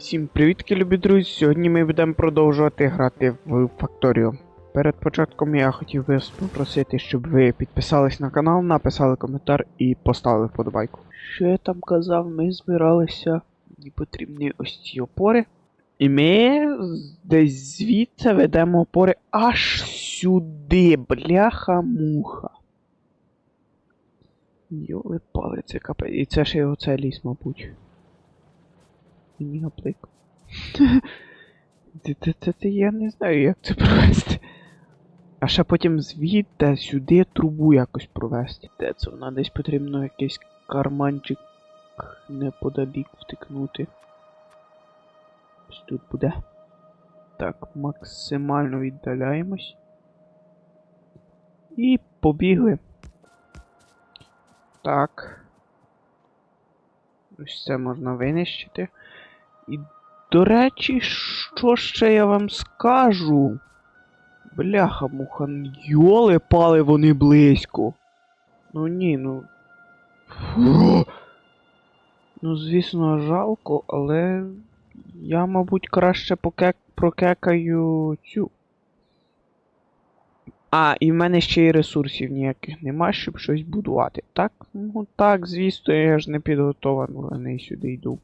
Всім привітки, любі друзі! Сьогодні ми будемо продовжувати грати в Факторію. Перед початком я хотів би попросити, щоб ви підписались на канал, написали коментар і поставили вподобайку. Що я там казав, ми збиралися, мені потрібні ось ці опори. І ми десь звідси ведемо опори аж сюди, бляха-муха. Йоли пали, це капець. І це ще оце ліс, мабуть. Мені гаплик. Це, це, це, це я не знаю, як це провести. А ще потім звідти сюди трубу якось провести. Де це вона десь потрібно якийсь карманчик неподалік втикнути. Ось тут буде. Так, максимально віддаляємось. І побігли. Так. Ось це можна винищити. І, до речі, що ще я вам скажу? Бляха, муха, йоли пали вони близько. Ну ні, ну. Фу. Ну, звісно, жалко, але я, мабуть, краще покек... прокекаю цю. А, і в мене ще й ресурсів ніяких нема, щоб щось будувати. Так? Ну так, звісно, я ж не підготований сюди йду.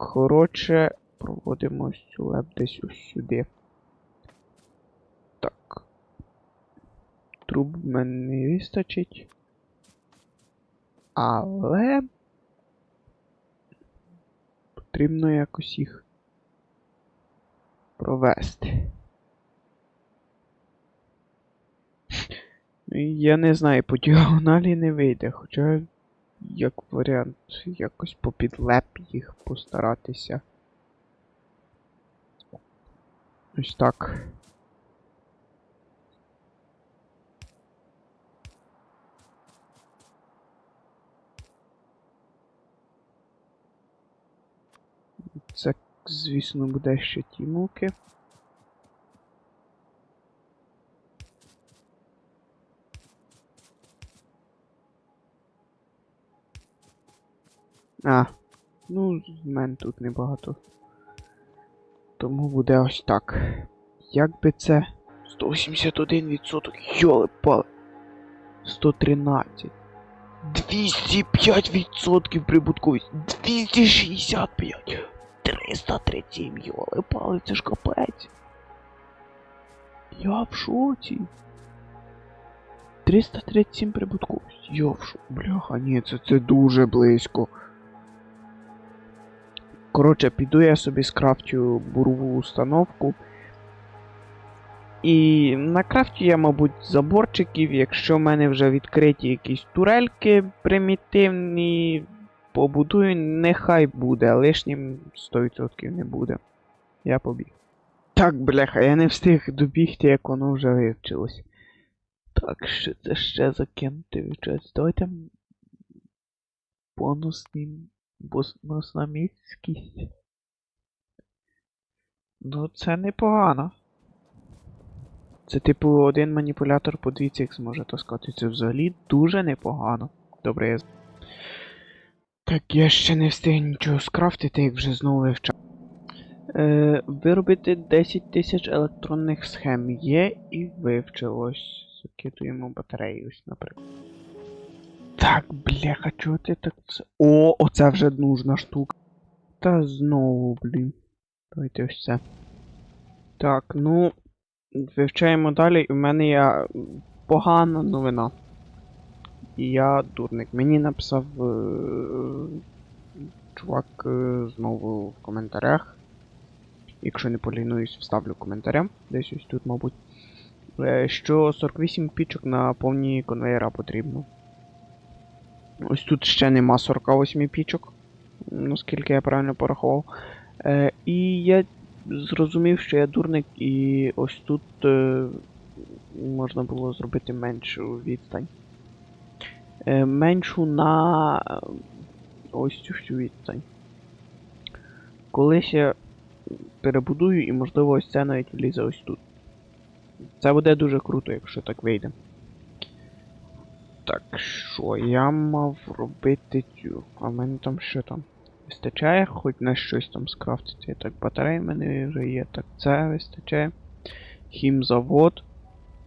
Коротше, проводимо леп десь ось сюди. Так. Труб в мене не вистачить. Але. Потрібно якось їх провести. Ну, Я не знаю, по діагоналі не вийде, хоча як варіант якось попід леп їх постаратися. Ось так. Це, звісно, буде ще ті муки. А, ну, в мене тут небагато. Тому буде ось так. Як би це. 181%, йоли 113. 205% прибутковість. 265. 337, йоли пали, це ж капець. Я в шоці. 337 прибутковість. Я. Бляха, ні, це, це дуже близько. Коротше, піду я собі скрафтю бурову установку. І на крафті я, мабуть, заборчиків, якщо в мене вже відкриті якісь турельки примітивні, побудую, нехай буде, лишнім 100% не буде. Я побіг. Так, бляха, я не встиг добігти, як воно вже вивчилось. Так, що це ще закинути вивчать? Давайте бонусний бонусна міськість. Ну, це непогано. Це типу один маніпулятор по 2 цих зможе таскати. Це взагалі дуже непогано. Добре, я. Так, я ще не встиг нічого скрафтити, як вже знову вивчав. Е, виробити 10 тисяч електронних схем є і вивчилось. Закидуємо батареї, ось, наприклад. Так, бляха, чого ти так це. О, оце вже нужна штука. Та знову, блін. Давайте ось це. Так, ну. Вивчаємо далі, і в мене є погана новина. І я дурник. Мені написав е, чувак е, знову в коментарях. Якщо не полінуюсь, вставлю коментарям. Десь ось тут, мабуть. е, Що 48 пічок на повні конвейера потрібно. Ось тут ще нема 48 пічок, наскільки я правильно порахував. Е, і я зрозумів, що я дурник, і ось тут е, можна було зробити меншу відстань. Е, меншу на е, ось цю всю відстань. Колись я перебудую і, можливо, ось це навіть влізе ось тут. Це буде дуже круто, якщо так вийде. Так, що я мав робити цю? А в мене там що там? вистачає, хоч на щось там скрафтити. Так, батареї в мене вже є, так це вистачає. Хімзавод.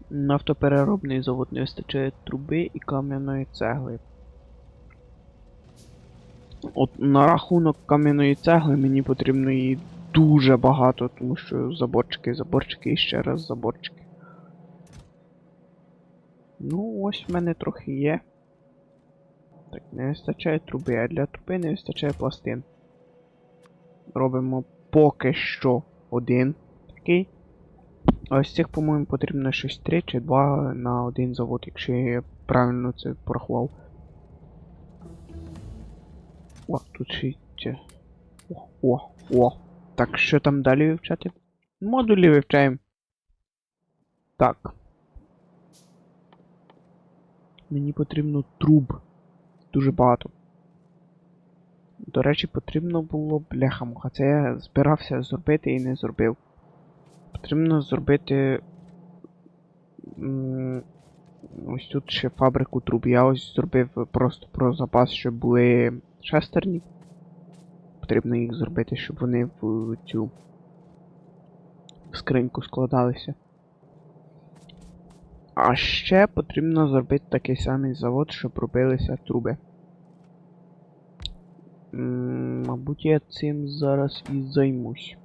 Нафтопереробний завод не вистачає труби і кам'яної цегли. От на рахунок кам'яної цегли мені потрібно її дуже багато, тому що заборчики, заборчики і ще раз заборчики. Ну, ось в мене трохи є. Так, не вистачає труби, а для труби не вистачає пластин. Робимо поки що один такий. Ось цих, по-моєму, потрібно щось 3 чи 2 на один завод, якщо я правильно це порахував. О, тут ще. О, о, о. Так, що там далі вивчати? Модулі вивчаємо. Так. Мені потрібно труб. Дуже багато. До речі, потрібно було бляхамуха. Це я збирався зробити і не зробив. Потрібно зробити. Ось тут ще фабрику труб. Я ось зробив просто про запас, щоб були шестерні. Потрібно їх зробити, щоб вони в цю скриньку складалися. А ще потрібно зробити такий самий завод, щоб робилися труби. М, Мабуть, я цим зараз і займусь.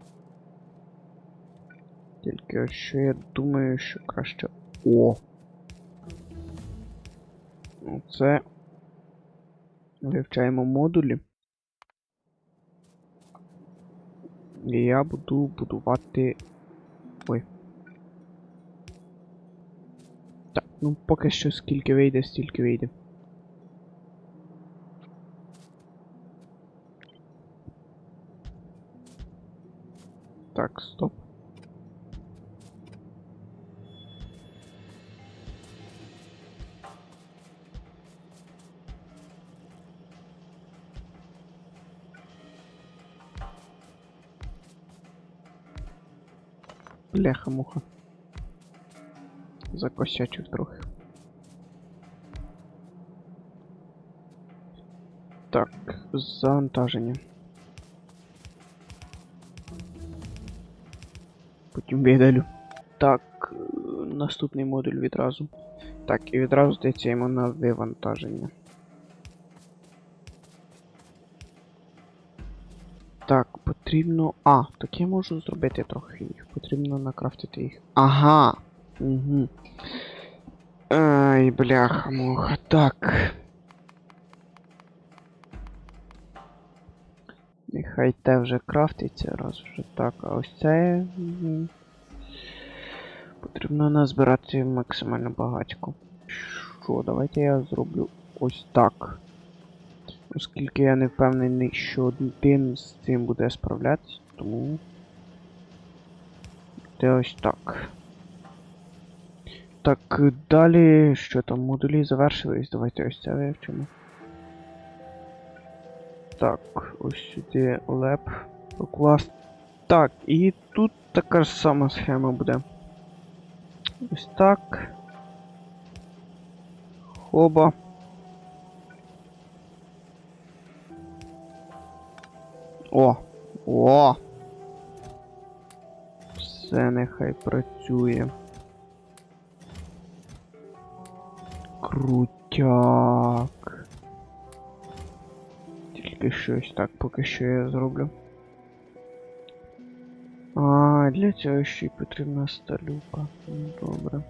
Тільки що я думаю, що краще. О! Оце. Вивчаємо модулі. І я буду будувати. Ой. Так, ну поки що скільки вийде, стільки вийде. Так, стоп. Бляха-муха. Закосячив трохи. Так, завантаження. Потім видалю. Так, наступний модуль відразу. Так, і відразу здається йому на вивантаження. Так, потрібно. А, так я можу зробити трохи їх. Потрібно накрафтити їх. Ага. Угу. Ай, бляха, муха. Так. Нехай те вже крафтиться, раз вже так. А ось це. мгм. Потрібно назбирати максимально багатько. Що, давайте я зроблю ось так. Оскільки я не впевнений, що один з цим буде справлятися, тому. Це ось так. Так, далі, що там, модулі завершились, давайте ось це вивчимо. Так, ось сюди леп покласти. Так, і тут така ж сама схема буде. Ось так. Хоба. О! О! Все нехай працює. Крутяк. Тільки щось так, поки що я зроблю. А, для цього ще й потрібна сталюка. Добре.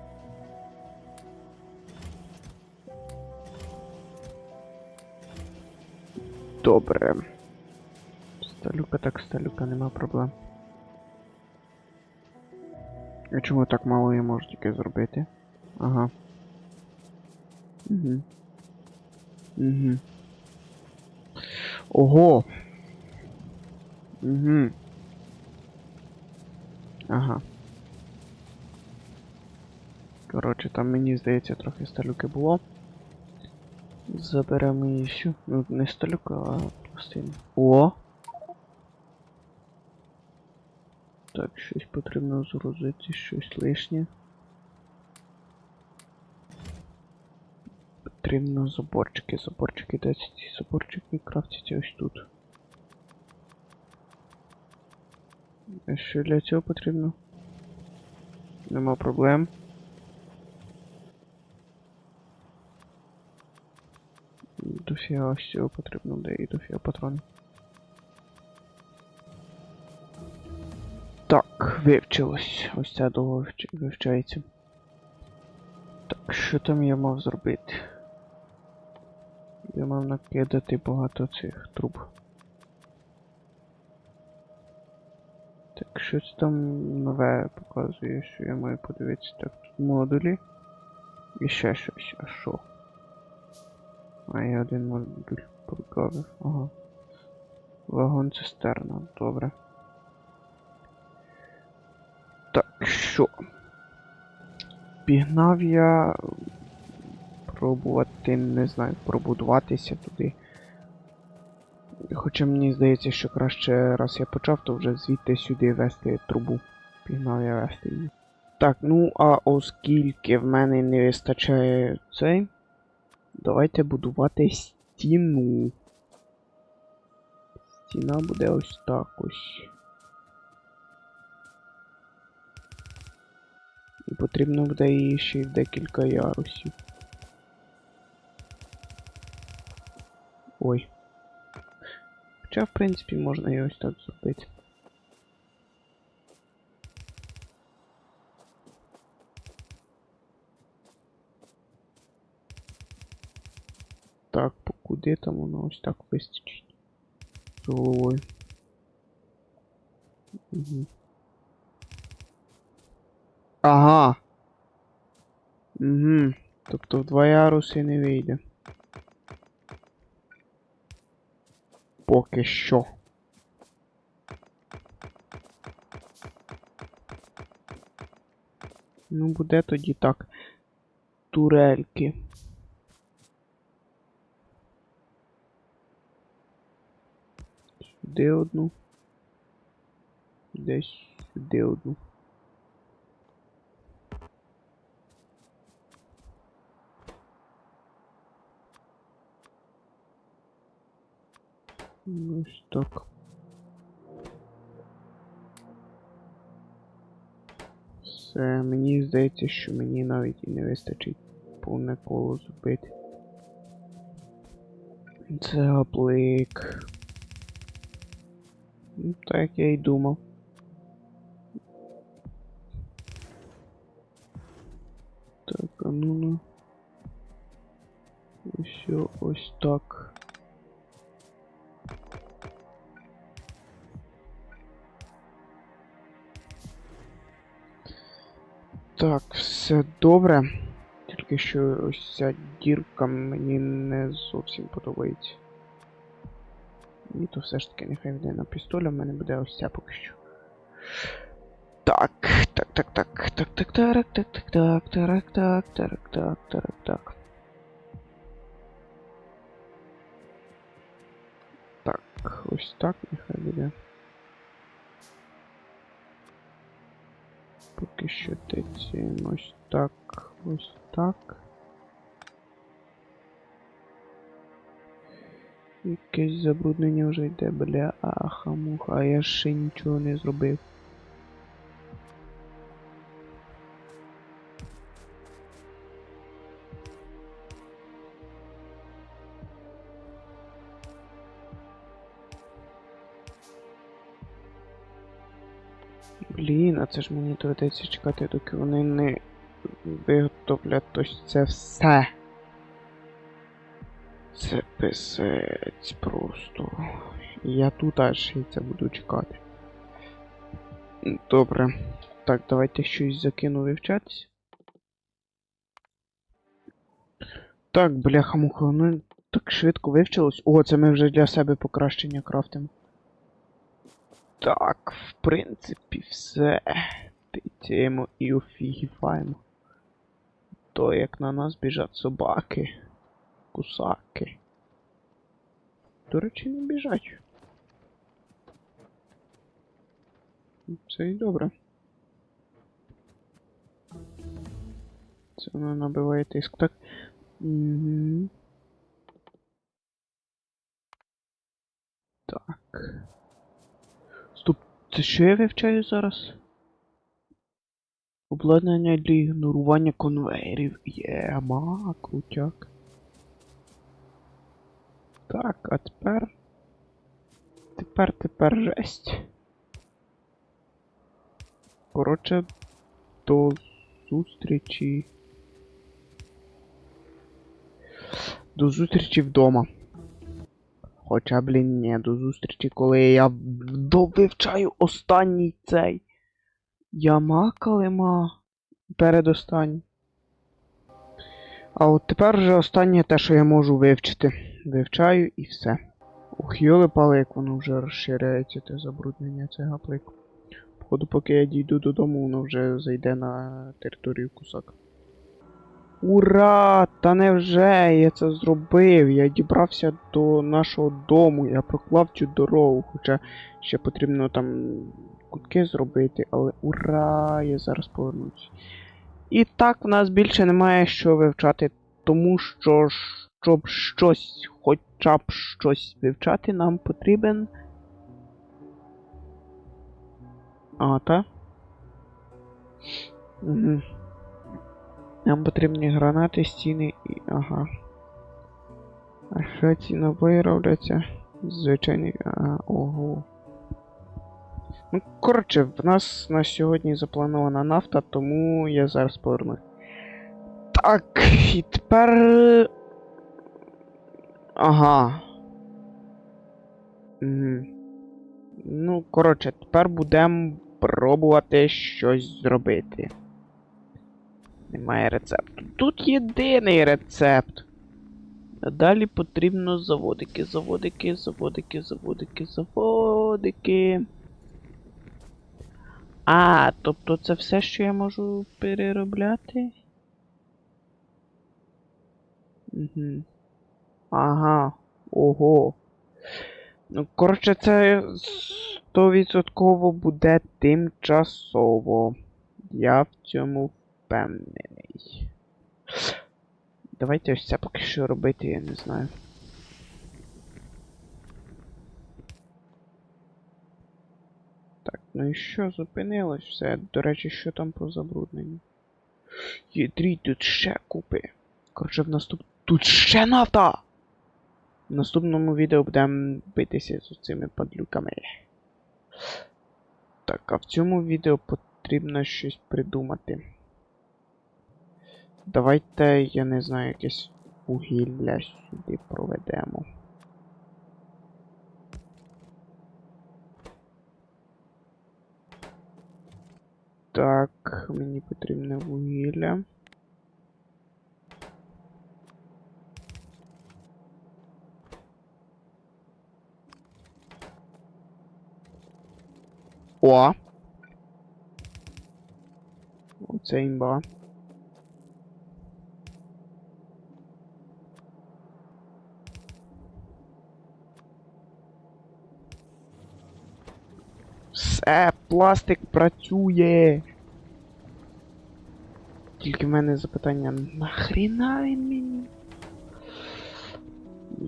Добре. Сталюка так сталюка, нема проблем. А чому так мало я можу тільки зробити? Ага. Угу. Угу. Ого! Угу. Ага. Коротше, там мені здається трохи сталюки було. Заберемо її всю. Ну, не сталюка, а пластину. О! Так, щось потрібно згрузити, щось лишнє. Потрібно заборчики, заборчики, де ці заборчики крафтяться ось тут. Що для цього потрібно? Нема проблем. Дофіга ось цього потрібно, де і дофіга патронів. Так, вивчилось. Ось це довго вивчається. Так, що там я мав зробити? Я мав накидати багато цих труб. Так, щось там нове показує, що я маю подивитися. Так, тут модулі. І ще щось. А що? А я один модуль прогавив. Ага. Вагон цистерна, добре. Так, що? Пігнав я пробувати, не знаю, пробудуватися туди. Хоча мені здається, що краще раз я почав, то вже звідти сюди вести трубу. Пігнав я вести її. Так, ну а оскільки в мене не вистачає цей, давайте будувати стіну. Стіна буде ось так ось. І потрібно буде її ще й в декілька ярусів. Ой. Хоча, в принципі, можна і ось так зробити. Так, покуди там воно ось так вистачить. З головою. Угу. Ага. Угу. Тобто в два яруси не вийде. Поки що. Ну, буде тоді так. Турельки. Сюди одну. Десь сюди одну. Ось так. Все, мені здається, що мені навіть і не вистачить повне коло зробити. Це гаплик. Ну, так я й думав. Так, а ну ну. О- ось так. Так, все добре. Тільки що ось ця дірка мені не зовсім подобається. Ні, то все ж таки нехай йде на пістолі, в мене буде ось ця поки що. Так, так, так, так, так, так, так, так, так, так, так, так, так, так, так, так. Так, ось так нехай буде. Поки що тицюємо ось так, ось так. Якесь забруднення вже йде, бля, аха муха, а я ще нічого не зробив. Це ж мені доведеться чекати, доки вони не виготовлять ось це все. Це писець просто. Я тут аж і це буду чекати. Добре. Так, давайте щось закину вивчатись. Так, бляха-муха, ну так швидко вивчилось. О, це ми вже для себе покращення крафтимо. Так, в принципі, все. Тицяємо і офігіваємо. То як на нас біжать собаки. Кусаки. До речі, не біжать. Це і добре. Це воно набиває тиск, так? Угу. Так. Це що я вивчаю зараз? Обладнання для ігнорування конвейерів. Є, ма, крутяк. Так, а тепер. Тепер, тепер жесть. Коротше, до зустрічі. До зустрічі вдома. Хоча, блін, ні, до зустрічі, коли я довивчаю останній цей. Яма калима. Передостанній. А от тепер вже останнє те, що я можу вивчити. Вивчаю і все. Ух, йоли пали, як воно вже розширяється, те забруднення, це гаплик. Походу, поки я дійду додому, воно вже зайде на територію кусак. Ура! Та невже я це зробив? Я дібрався до нашого дому, я проклав цю дорогу, хоча ще потрібно там кутки зробити, але ура! Я зараз повернусь. І так в нас більше немає що вивчати, тому що щоб щось, хоча б щось вивчати, нам потрібен. А, та? Угу. Нам потрібні гранати, стіни і. ага. А що ці набої робляться? Звичайний. Ага, ого. Ну, коротше, в нас на сьогодні запланована нафта, тому я зараз повернусь. Так, і тепер. Ага. Угу. Ну, коротше, тепер будемо пробувати щось зробити. Немає рецепту. Тут єдиний рецепт. А далі потрібно заводики, заводики, заводики, заводики, заводики. А, тобто це все, що я можу переробляти? Угу. Ага. Ого. Ну, коротше, це 100% буде тимчасово. Я в цьому впевнений. Давайте ось це поки що робити, я не знаю. Так, ну і що, зупинилось все. До речі, що там по забрудненню? Єдрій, тут ще купи. Коротше, в наступ... Тут ще нафта! В наступному відео будемо битися з цими падлюками. Так, а в цьому відео потрібно щось придумати. Давайте, я не знаю, якесь вугілля сюди проведемо. Так, мені потрібне вугілля. О! Оце імба. Все, пластик працює. Тільки в мене запитання, нахріна він мені?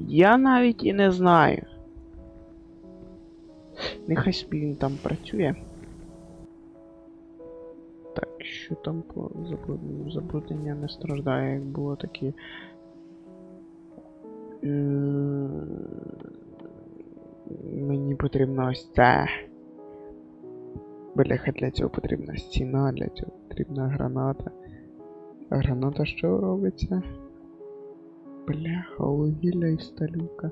Я навіть і не знаю. Нехай собі він там працює. Так, що там по? Забруднення не страждає, як було такі. М, Мені потрібно ось це. Бляха, для цього потрібна стіна, для цього потрібна граната. А граната що робиться? Бляха, вугілля і сталюка.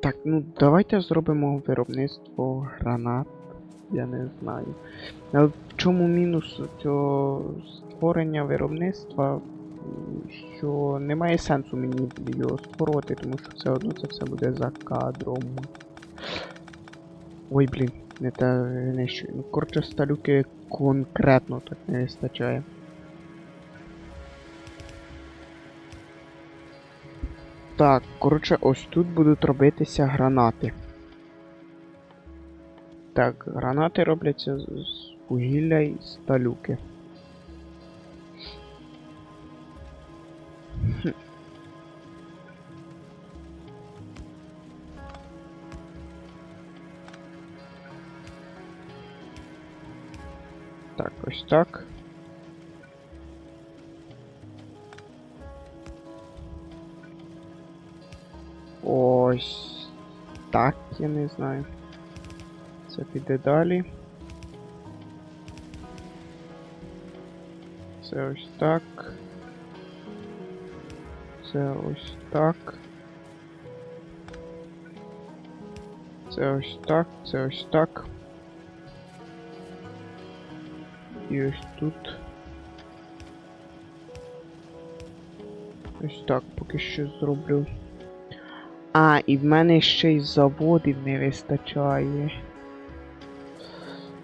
Так, ну давайте зробимо виробництво гранат. Я не знаю. Але в чому мінус цього створення виробництва? Що немає сенсу мені його створювати, тому що все одно це все буде за кадром. Ой, блін, не те нижче. Ну, коротше, сталюки конкретно так не вистачає. Так, коротше, ось тут будуть робитися гранати. Так, гранати робляться з вугілля і сталюки. Ось так. Ось так, я не знаю. Це піде далі. Це ось так. Це ось так. Це ось так, це ось так. І ось тут. Ось так поки що зроблю. А, і в мене ще й заводів не вистачає.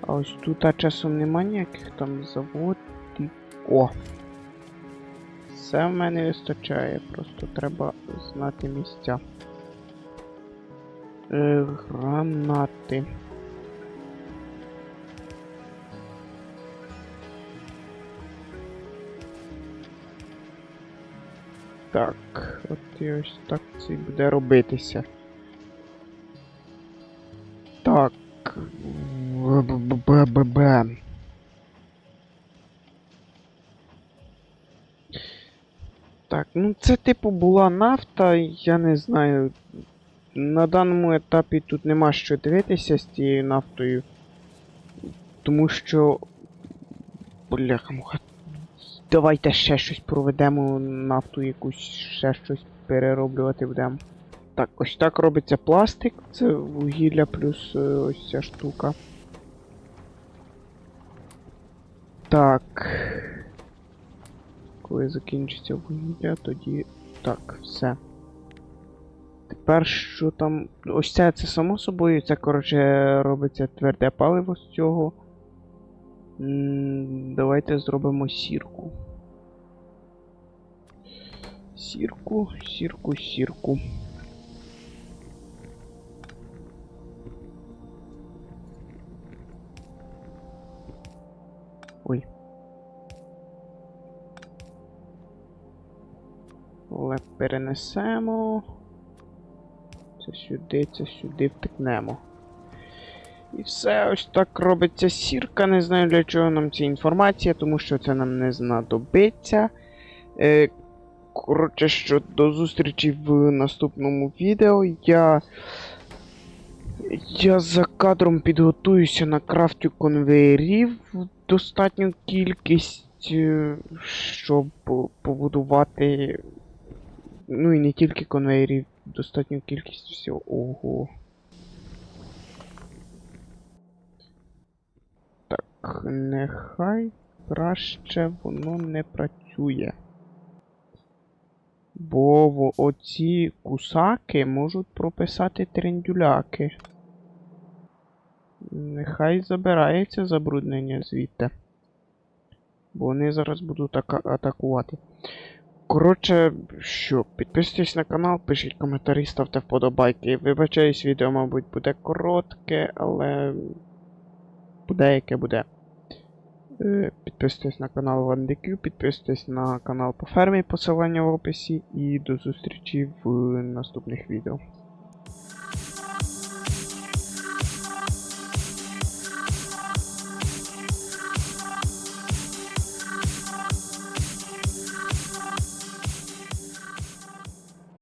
А ось тут а часом нема ніяких там заводів. О! Все в мене вистачає, просто треба знати місця. Е, гранати. Так, от і ось так це буде робитися. Так. Б-б-б-б. Так, ну це типу була нафта, я не знаю. На даному етапі тут нема що дивитися з цією нафтою. Тому що. Бляха муха. Давайте ще щось проведемо нафту якусь, ще щось перероблювати будемо. Так, ось так робиться пластик. Це вугілля плюс е, ось ця штука. Так. Коли закінчиться вугілля, тоді. Так, все. Тепер що там. Ось це, це само собою, це, коротше, робиться тверде паливо з цього. Давайте зробимо сірку. Сірку, сірку, сірку. Ой. Але перенесемо. Це сюди, це сюди втикнемо. І все, ось так робиться сірка. Не знаю для чого нам ця інформація, тому що це нам не знадобиться. Е, коротше, що до зустрічі в наступному відео. Я. Я за кадром підготуюся на крафтю конвеєрів в достатню кількість, е, щоб побудувати. Ну і не тільки конвеєрів, достатню кількість всього. Ого. Нехай краще воно не працює. Бо оці кусаки можуть прописати трендюляки. Нехай забирається забруднення звідти. Бо вони зараз будуть атакувати. Коротше, що, підписуйтесь на канал, пишіть коментарі, ставте вподобайки. Вибачаюсь, відео, мабуть, буде коротке, але буде яке буде. Е, Підписуйтесь на канал WanDQ, підписуйтесь на канал по фермі, посилання в описі, і до зустрічі в наступних відео.